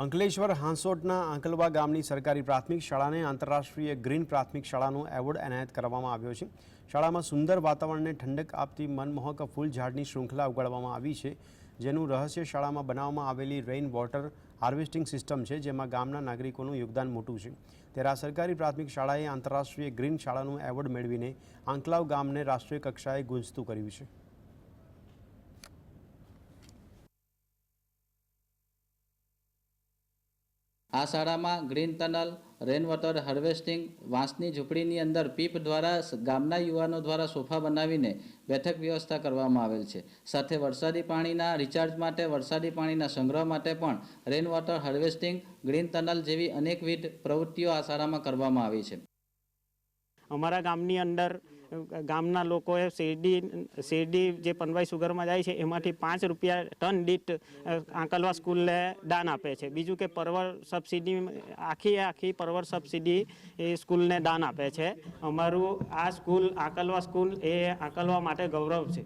અંકલેશ્વર હાંસોટના આંકલવા ગામની સરકારી પ્રાથમિક શાળાને આંતરરાષ્ટ્રીય ગ્રીન પ્રાથમિક શાળાનો એવોર્ડ એનાયત કરવામાં આવ્યો છે. શાળામાં સુંદર વાતાવરણને ઠંડક આપતી મનમોહક ફૂલ ઝાડની શૃંખલા ઉગાડવામાં આવી છે. જેનું રહસ્ય શાળામાં બનાવવામાં આવેલી રેઇન વોટર હાર્વેસ્ટિંગ સિસ્ટમ છે, જેમાં ગામના નાગરિકોનું યોગદાન મોટું છે. ત્યારે સરકારી પ્રાથમિક શાળાએ આંતરરાષ્ટ્રીય ગ્રીન શાળાનું એવોર્ડ મેળવીને આંકલાવ ગામને રાષ્ટ્રીય કક્ષાએ ગુંજતું કર્યું છે. આ શાળામાં green tunnel rain water harvesting, વાંસની ઝૂંપડીની અંદર પીપ દ્વારા ગામના યુવાનો દ્વારા સોફા બનાવીને બેઠક વ્યવસ્થા કરવામાં આવેલ છે. સાથે વરસાદી પાણીના રિચાર્જ માટે, વરસાદી પાણીના સંગ્રહ માટે પણ rain water harvesting, green tunnel જેવી અનેકવિધ પ્રવૃત્તિઓ આ શાળામાં કરવામાં આવી છે. અમારા ગામની અંદર ગામના લોકોએ શેરડી શેરડી જે પનવાઈ સુગરમાં જાય છે, એમાંથી પાંચ રૂપિયા ટન દીઠ આંકલવા સ્કૂલને દાન આપે છે. બીજું કે પરવર સબસિડી, આખી આખી પરવર સબસિડી એ સ્કૂલને દાન આપે છે. અમારું આ સ્કૂલ, આંકલવા સ્કૂલ એ આંકલવા માટે ગૌરવ છે.